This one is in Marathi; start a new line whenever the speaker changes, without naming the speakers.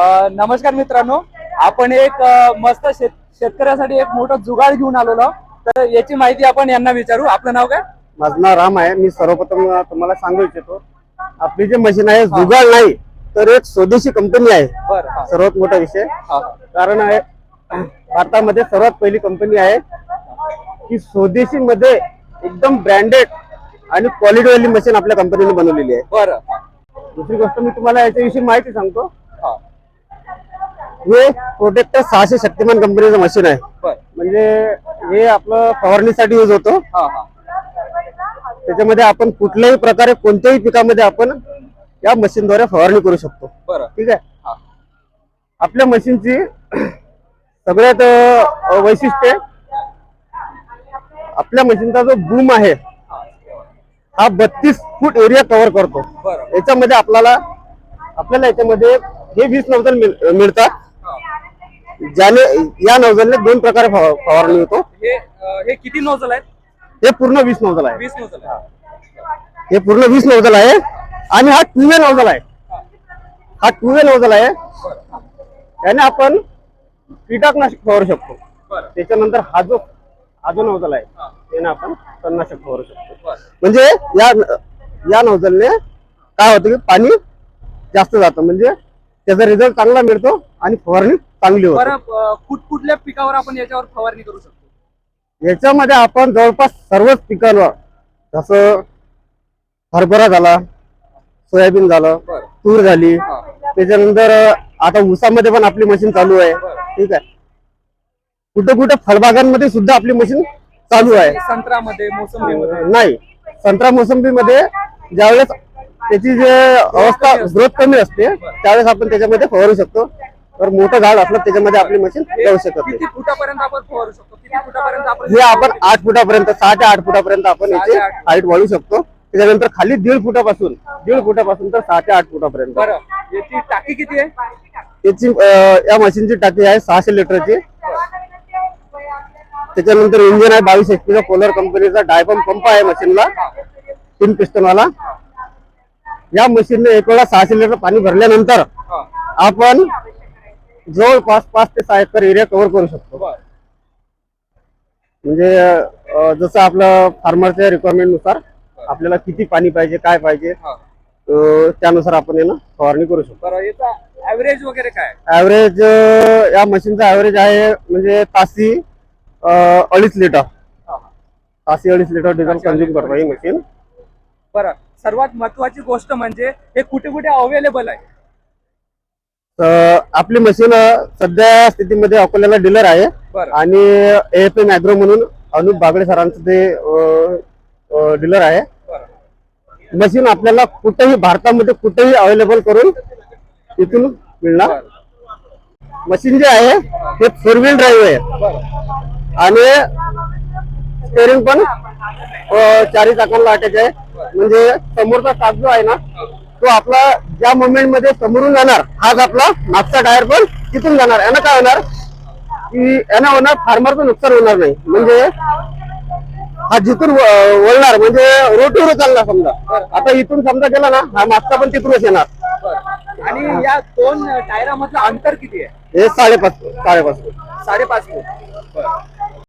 नमस्कार मित्रांनो. आपण एक मस्त शेत शेतकऱ्यासाठी एक मोठं जुगाड घेऊन आलेलो तर याची माहिती आपण यांना विचारू. आपलं नाव काय?
माझं नाव राम आहे. मी सर्वप्रथम तुम्हाला सांगू इच्छितो आपली जे मशीन आहे जुगाड नाही तर एक स्वदेशी कंपनी आहे. सर्वात मोठा विषय. कारण आहे भारतामध्ये सर्वात पहिली कंपनी आहे की स्वदेशी मध्ये एकदम ब्रँडेड आणि क्वालिटी वाली मशीन आपल्या कंपनीने बनवलेली आहे.
बरं.
दुसरी गोष्ट मी तुम्हाला याच्याविषयी माहिती सांगतो.
हा.
प्रोटेक्टर सहाशे शक्तिमान कंपनीचं मशीन आहे. म्हणजे हे आपलं फवारणीसाठी यूज होतो.
हा हा.
त्याच्यामध्ये आपण कुठल्याही प्रकारे कोणत्याही पिकामध्ये आपण या मशीनद्वारे फवारणी करू शकतो. ठीक आहे. आपल्या मशीनची सगळ्यात वैशिष्ट्य. आपल्या मशीनचा जो बूम आहे हा बत्तीस फूट एरिया कव्हर करतो. याच्यामध्ये आपल्याला आपल्याला याच्यामध्ये हे वीस नौजल मिळ- मिळतात. ज्याने या नौजलने दोन प्रकारे फवा- फवारणी होतो.
हे अ, हे किती नोजल आहेत?
हे पूर्ण वीस नौजल आहे.
वीस नोजल.
हे पूर्ण वीस नौजल आहे आणि हा टू वे नौजल आहे. हा टू वे नौजल आहे. याने आपण कीटकनाशक फवारू शकतो.
बरं.
त्याच्यानंतर हा जो हा जो नौजल आहे. त्याने आपण तणनाशक फवारू शकतो.
बरं.
म्हणजे या या नौजलने काय होतं की पाणी जास्त जातं. म्हणजे त्याचा रिझल्ट चांगला मिळतो आणि फवारणी चांगली होते.
बरं अ, कुठ कुठल्या पिकावर आपण याच्यावर फवारणी करू शकतो?
याच्यामध्ये आपण जवळपास सर्वच पिकांवर जसं हरभरा झाला सोयाबीन झालं
बरं.
तूर झाली. त्याच्यानंतर आता ऊसामध्ये पण आपली मशीन चालू आहे. ठीक आहे. कुठे कुठे फळबागांमध्ये सुद्धा आपली मशीन चालू आहे.
संत्र्यामध्ये मोसंबीमध्ये?
नाही. संत्रा मोसंबीमध्ये ज्यावेळेस त्याची जे अवस्था ग्रोथ कमी असते त्यावेळेस आपण त्याच्यामध्ये फवारू शकतो. तर मोठं झाड असलं त्याच्यामध्ये आपली मशीन जाऊ शकत नाही.
किती फुटापर्यंत आपण फवारू शकतो? किती फुटापर्यंत आपण
हे आपण आठ फुटापर्यंत सहा ते आठ फुटापर्यंत आपण याची. हाईट वाढवू शकतो. त्याच्यानंतर खाली दीड फुटापासून दीड फुटापासून तर सहा ते आठ फुटापर्यंत.
बरं. याची टाकी किती आहे?
याची अं, या मशीनची टाकी आहे सहाशे लिटरची. त्याच्यानंतर इंजिन आहे बावीस एच चा कोलर कंपनीचा डायपम पंप आहे मशीनला. तीन पिस्टन वाला या मशीनने एक वेळा सहाशे लिटर पाणी भरल्यानंतर. आपण जवळपास पाच ते सहा एकर एरिया कव्हर करू शकतो. म्हणजे जसं आपलं फार्मरच्या रिक्वायरमेंटनुसार आपल्याला किती पाणी पाहिजे काय पाहिजे त्यानुसार आपण यानं फवारणी करू शकतो.
ऍव्हरेज वगैरे काय?
ऍव्हरेज या मशीनचा ऍव्हरेज आहे म्हणजे तासी अडीच लिटर. तासी अडीच लिटर डिझेल कंझ्युम करतो ही मशीन.
बरं. सर्वात महत्वाची गोष्ट म्हणजे हे कुठे कुठे अवेलेबल आहे?
तर आपली मशीन सध्या स्थितीमध्ये अकोल्याला डीलर आहे.
बरं.
आणि एफ एम अॅग्रो म्हणून अनुप बागडे सरांचं ते डीलर आहे.
बरं.
मशीन आपल्याला कुठेही भारतामध्ये कुठेही अवेलेबल करून इथून मिळणार.
बरं.
मशीन जे आहे ते फोर व्हील ड्राईव्ह आहे.
बरं.
आणि स्टेअरिंग पण अं, चारी चाकांना अटॅच आहे. म्हणजे समोरचा चाक जो आहे ना तो आपला ज्या मोमेंटमध्ये समोरून जाणार हाच आपला मागचा टायर पण तिथून जाणार. यानं काय होणार? की यानं होणार फार्मरचं नुकसान होणार नाही. म्हणजे हा जिथून वळणार म्हणजे रोटीवर चालणार समजा. आता इथून समजा गेला ना हा मागचा पण तिथूनच येणार.
आणि या दोन टायरामधलं अंतर किती आहे?
हे साडेपाच साडेपाच.
साडेपाच फूट.